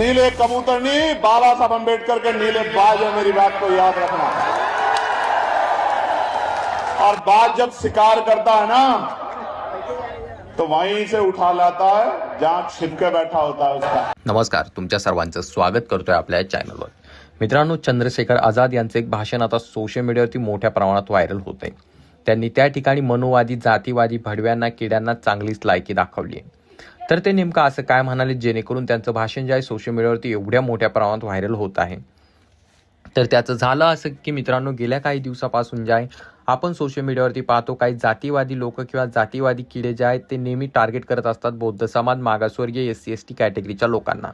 नीले कबूतर नहीं बाबा साहब अंबेडकर के नीले बाज है मेरी बात को याद रखना। और बाज जब शिकार करता है ना तो वहीं से उठा लाता है जहां छिपके बैठा होता है उसका। नमस्कार तुमच्या सर्वांचं स्वागत करतोय आपल्या चॅनलवर. मित्रांनो चंद्रशेखर आझाद यांचं एक भाषण आता सोशल मीडियावरती मोठ्या प्रमाणात व्हायरल होत आहे त्यांनी त्या ठिकाणी मनोवादी जातीवादी भडव्यांना किड्यांना चांगलीच लायकी दाखवली आहे. तर ते नेमकं असं काय म्हणाले जेणेकरून त्यांचं भाषण जे आहे सोशल मीडियावरती एवढ्या मोठ्या प्रमाणात व्हायरल होत आहे? तर त्याचं झालं असं की मित्रांनो गेल्या काही दिवसापासून जे आहे आपण सोशल मीडियावरती पाहतो काही जातीवादी लोक किंवा जातीवादी किडे जे आहेत ते नेहमी टार्गेट करत असतात बौद्ध समाज मागासवर्गीय एस सी एस टी कॅटेगरीच्या लोकांना.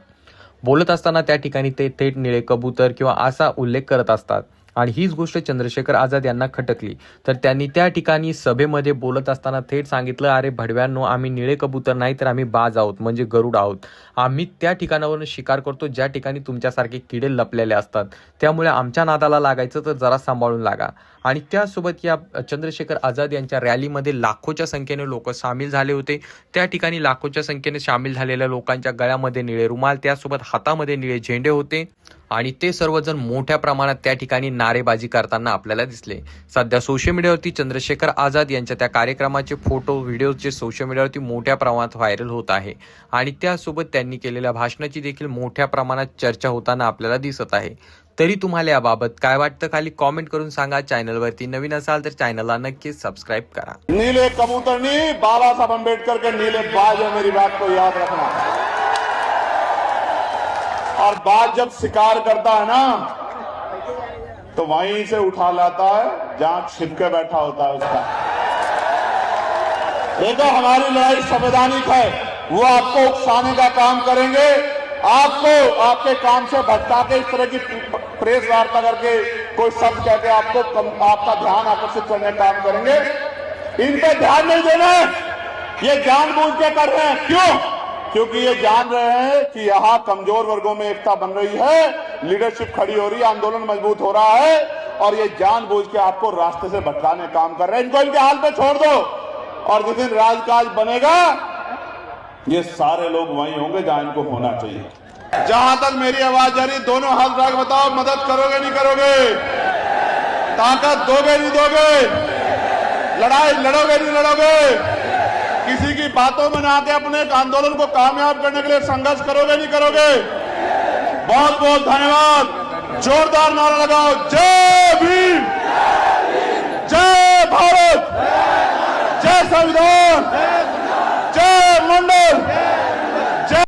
बोलत असताना त्या ठिकाणी ते थेट निळे कबूतर किंवा असा उल्लेख करत असतात. आणि हीच गोष्ट चंद्रशेखर आझाद यांना खटकली. तर त्यांनी त्या ठिकाणी सभेमध्ये बोलत असताना थेट सांगितलं अरे भडव्यांनो आम्ही निळे कबूतर नाही तर आम्ही बाज आहोत म्हणजे गरुड आहोत. आम्ही त्या ठिकाणावरून शिकार करतो ज्या ठिकाणी तुमच्यासारखे किडे लपलेले असतात. त्यामुळे आमच्या नादाला लागायचं तर जरा सांभाळून लागा. आणि त्यासोबत या चंद्रशेखर आझाद यांच्या रॅलीमध्ये लाखोच्या संख्येने लोक सामील झाले होते. त्या ठिकाणी लाखोच्या संख्येने सामील झालेल्या लोकांच्या गळ्यामध्ये निळे रुमाल त्यासोबत हातामध्ये निळे झेंडे होते आणि ते सर्वजण मोठ्या प्रमाणात त्या ठिकाणी नारेबाजी करताना आपल्याला दिसले. सध्या सोशल मीडियावरती चंद्रशेखर आझाद यांच्या त्या कार्यक्रमाचे फोटो व्हिडिओ जे सोशल मीडियावरती मोठ्या प्रमाणात व्हायरल होत आहे आणि त्यासोबत त्यांनी केलेल्या भाषणाची देखील मोठ्या प्रमाणात चर्चा होताना आपल्याला दिसत आहे. तरी तुम्हाला याबाबत काय वाटतं खाली कॉमेंट करून सांगा. चॅनलवरती नवीन असाल तर चॅनलला नक्कीच सबस्क्राईब करा. नीले कबूतर नहीं बाबा साहब अंबेडकर के नीले बाज है मेरी बात को याद रखना. और बाज जब शिकार करता है ना तो वहीं से उठा लाता है, जहाँ छिपके बैठा होता है उसका। देखो, हमारी लड़ाई संवैधानिक है। वो आपको उकसाने का काम करेंगे। आपको आपके काम से भटका के इस तरह की प्रेस वार्ता करके कोई शब्द कहते आपको कम, आपका ध्यान आकर्षित करने का काम करेंगे। इन पर ध्यान नहीं देना। ये जानबूझ के कर रहे हैं। क्यों? क्योंकि ये जान रहे हैं कि यहाँ कमज़ोर वर्गों में एकता बन रही है लीडरशिप खड़ी हो रही है आंदोलन मज़बूत हो रहा है और ये जानबूझ के आपको रास्ते से भटकाने काम कर रहे हैं। इनको इनके हाल पे छोड़ दो। और जिस दिन राजकाज बनेगा ये सारे लोग वहीं होंगे जहाँ इनको होना चाहिए। जहाँ तक मेरी आवाज़ जा रही दोनों हाथ रख बताओ, मदद करोगे नहीं करोगे? ताकत दोगे नहीं दोगे? लड़ाई लड़ोगे नहीं लड़ोगे? किसी की बातों में ना आके अपने आंदोलन को कामयाब करने के लिए संघर्ष करोगे नहीं करोगे? बहुत बहुत धन्यवाद। जोरदार नारा लगाओ। जय भीम। जय भारत।